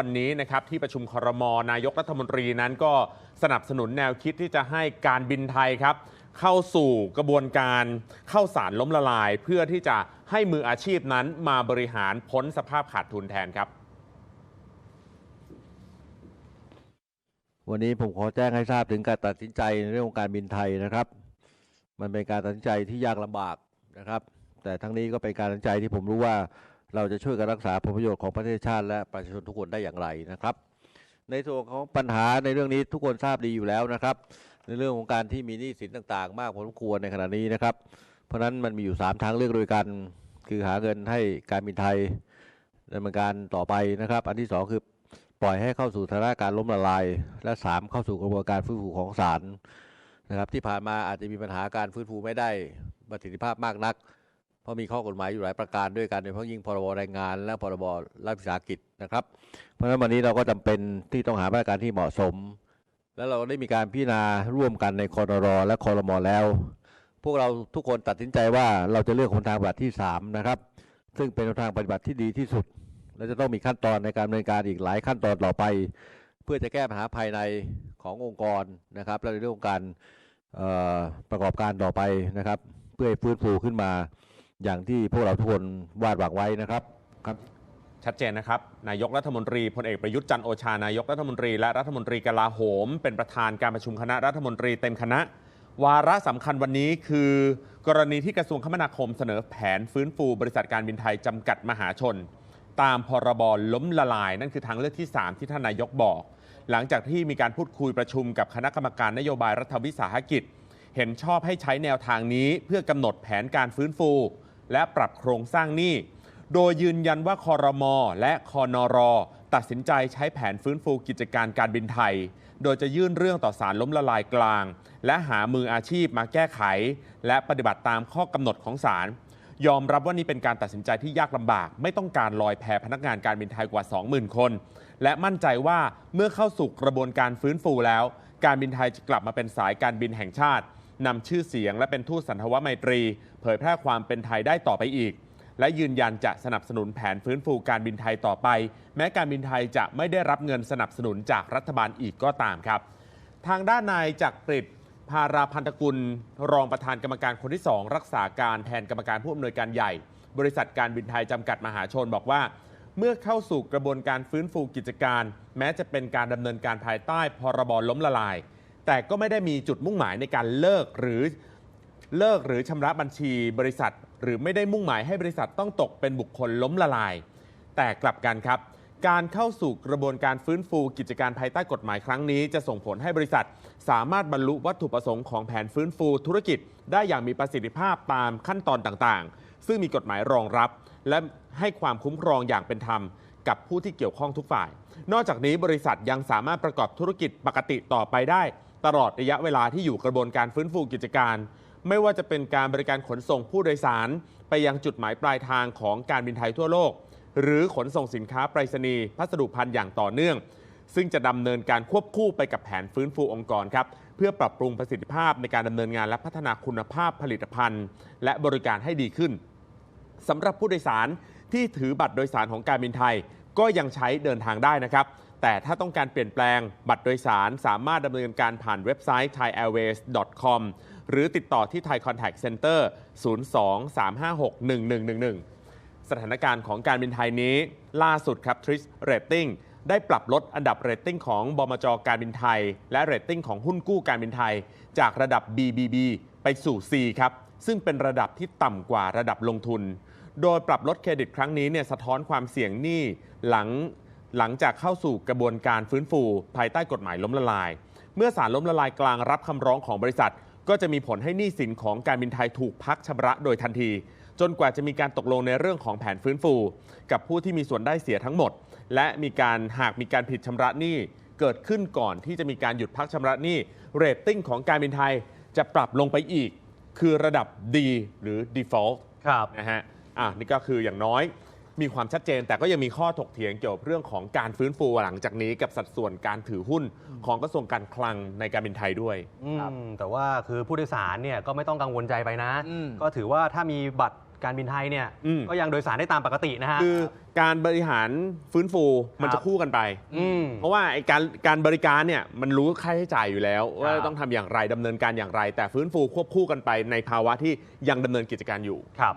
วันนี้นะครับที่ประชุมคอรมอนายกรัฐมนตรีนั้นก็สนับสนุนแนวคิดที่จะให้การบินไทยครับ เข้าสู่กระบวนการเข้าสารล้มละลาย เพื่อที่จะให้มืออาชีพนั้นมาบริหารพ้นสภาพขาดทุนแทนครับ วันนี้ผมขอแจ้งให้ทราบถึงการตัดสินใจในเรื่องของการบินไทยนะครับ มันเป็นการตัดสินใจที่ยากลำบากนะครับ แต่ทั้งนี้ก็เป็นการตัดสินใจที่ผมรู้ว่า เราจะช่วยกันรักษาผลประโยชน์ของประเทศชาติและประชาชนทุกคนได้อย่างไรนะครับ ในส่วนของปัญหาในเรื่องนี้ทุกคนทราบดีอยู่แล้วนะครับ ในเรื่องของการที่มีหนี้สินต่างๆ มากพอสมควรในขณะนี้นะครับ เพราะฉะนั้นมันมีอยู่ 3 ทางเลือกโดวยกัน คือหาเงินให้การบินไทยดำเนินการต่อไปนะครับ อันที่สองคือปล่อยให้เข้าสู่สถานการณ์ล้มละลาย และ 3 เข้าสู่กระบวนการฟื้นฟูของศาลนะครับที่ผ่านมาอาจจะมีปัญหาการฟื้นฟูไม่ได้ประสิทธิภาพมากนัก เพราะมีข้อกฎหมายอยู่หลายประการด้วยกันโดยเฉพาะยิ่งพรบแรงงาน และพรบรัฐวิสาหกิจนะครับ เพราะฉะนั้นวันนี้เราก็จำเป็นที่ต้องหามาตรการที่เหมาะสม แล้วเราได้มีการพิจารณาร่วมกันในคอรและคอรมอแล้ว พวกเราทุกคนตัดสินใจว่าเราจะเลือกหนทางปฏิบัติที่สามนะครับซึ่งเป็นทางปฏิบัติที่ดีที่สุด และจะต้องมีขั้นตอนในการดำเนินการอีกหลายขั้นตอนต่อไป เพื่อจะแก้ปัญหาภายในขององค์กรนะครับ และในเรื่องของการประกอบการต่อไปนะครับ เพื่อฟื้นฟูขึ้นมา อย่างที่พวกเราทุกคนวาดหวังไว้นะครับครับ ชัดเจนนะครับ นายกรัฐมนตรีพลเอกประยุทธ์จันโอชานายกรัฐมนตรีและรัฐมนตรีกลาโหม เป็นประธานการประชุมคณะรัฐมนตรีเต็มคณะ วาระสำคัญวันนี้คือกรณีที่กระทรวงคมนาคมเสนอแผนฟื้นฟูบริษัทการบินไทยจำกัดมหาชน ตามพรบล้มละลาย นั่นคือทางเลือกที่ 3 ที่ท่านนายกบอก หลังจากที่มีการพูดคุยประชุมกับคณะกรรมการนโยบายรัฐวิสาหกิจ เห็นชอบให้ใช้แนวทางนี้เพื่อกำหนดแผนการฟื้นฟู และปรับโครงสร้างหนี้ โดยยืนยันว่าคอรมอและคอนรอตัดสินใจใช้แผนฟื้นฟูกิจการการบินไทย โดยจะยื่นเรื่องต่อสารล้มละลายกลาง และหามืออาชีพมาแก้ไข และปฏิบัติตามข้อกำหนดของศาลยอมรับว่านี่เป็นการตัดสินใจที่ยากลำบาก ไม่ต้องการลอยแพพนักงานการบินไทยกว่า 20,000 คน และมั่นใจว่าเมื่อเข้าสู่กระบวนการฟื้นฟูแล้ว การบินไทยจะกลับมาเป็นสายการบินแห่งชาติ นำชื่อเสียงและเป็นทูตสันทวไมตรี เผยแพร่ความเป็นไทยได้ต่อไปอีก และยืนยันจะสนับสนุนแผนฟื้นฟูการบินไทยต่อไป แม้การบินไทยจะไม่ได้รับเงินสนับสนุนจากรัฐบาลอีกก็ตามครับ ทางด้านนายจักริดพาราพันธกุล รองประธานกรรมการคนที่ 2 รักษาการแทนกรรมการผู้อำนวยการใหญ่ บริษัทการบินไทยจำกัดมหาชนบอกว่า เมื่อเข้าสู่กระบวนการฟื้นฟูกิจการ แม้จะเป็นการดำเนินการภายใต้พรบล้มละลาย แต่ก็ไม่ได้มีจุดมุ่งหมายในการเลิกหรือเลิกหรือชำระบัญชีบริษัท หรือไม่ได้มุ่งหมายให้บริษัทต้องตกเป็นบุคคลล้มละลาย แต่กลับกันครับ การเข้าสู่กระบวนการฟื้นฟูกิจการภายใต้กฎหมายครั้งนี้ จะส่งผลให้บริษัท สามารถบรรลุวัตถุประสงค์ของแผนฟื้นฟูธุรกิจ ได้อย่างมีประสิทธิภาพตามขั้นตอนต่างๆ ซึ่งมีกฎหมายรองรับ และให้ความคุ้มครองอย่างเป็นธรรมกับผู้ที่เกี่ยวข้องทุกฝ่าย นอกจากนี้บริษัทยังสามารถประกอบธุรกิจปกติต่อไปได้ ตลอดระยะเวลาที่อยู่กระบวนการฟื้นฟูกิจการ ไม่ว่าจะเป็นการบริการขนส่งผู้โดยสาร ไปยังจุดหมายปลายทางของการบินไทยทั่วโลก หรือขนส่งสินค้าไปรษณีย์พัสดุพันธ์อย่างต่อเนื่อง ซึ่งจะดำเนินการควบคู่ไปกับแผนฟื้นฟูองค์กรครับเพื่อปรับปรุงประสิทธิภาพในการดำเนินงานและพัฒนาคุณภาพผลิตภัณฑ์ และบริการให้ดีขึ้นสำหรับผู้โดยสารที่ถือบัตรโดยสารของการบินไทยก็ยังใช้เดินทางได้นะครับ แต่ถ้าต้องการเปลี่ยนแปลงบัตรโดยสารสามารถดำเนินการผ่านเว็บไซต์ thaiairways.com หรือติดต่อที่ Thai Contact Center 02-356-1111 สถานการณ์ของการบินไทยนี้ล่าสุดครับ Tris Rating ได้ปรับลดอันดับเรตติ้งของบมจการบินไทย และเรตติ้งของหุ้นกู้การบินไทย จากระดับ BBB ไปสู่ C ครับ ซึ่งเป็นระดับที่ต่ำกว่าระดับลงทุน โดยปรับลดเครดิตครั้งนี้เนี่ยสะท้อนความเสี่ยงหนี้หลัง หลังจากเข้าสู่กระบวนการฟื้นฟู ภายใต้กฎหมายล้มละลาย เมื่อศาลล้มละลายกลางรับคำร้องของบริษัท ก็จะมีผลให้หนี้สินของการบินไทยถูกพักชำระโดยทันที จนกว่าจะมีการตกลงในเรื่องของแผนฟื้นฟู กับผู้ที่มีส่วนได้เสียทั้งหมด และมีการหากมีการผิดชำระหนี้เกิดขึ้นก่อนที่จะมีการหยุดพักชำระหนี้เรตติ้งของการบินไทยจะปรับลงไปอีก คือระดับ D หรือ default ครับนะฮะอะนี่ก็คืออย่างน้อย มีความชัดเจน แต่ก็ยังมีข้อถกเถียงเกี่ยวกับเรื่องของการฟื้นฟูหลังจากนี้กับสัดส่วนการถือหุ้นของกระทรวงการคลังในการบินไทยด้วย อืมแต่ว่าคือผู้โดยสารเนี่ยก็ไม่ต้องกังวลใจไปนะ อืม ก็ถือว่าถ้ามีบัตรการบินไทยเนี่ยอืม ก็ยังโดยสารได้ตามปกตินะฮะ คือการบริหารฟื้นฟูมันครับ จะคู่กันไปอืมเพราะว่าไอ้การการบริการเนี่ยมันรู้ค่าใช้จ่ายอยู่แล้ว ว่าครับต้องทำอย่างไรดำเนินการอย่างไร แต่ฟื้นฟูควบคู่กันไปในภาวะที่ยังดำเนินกิจการอยู่ ครับ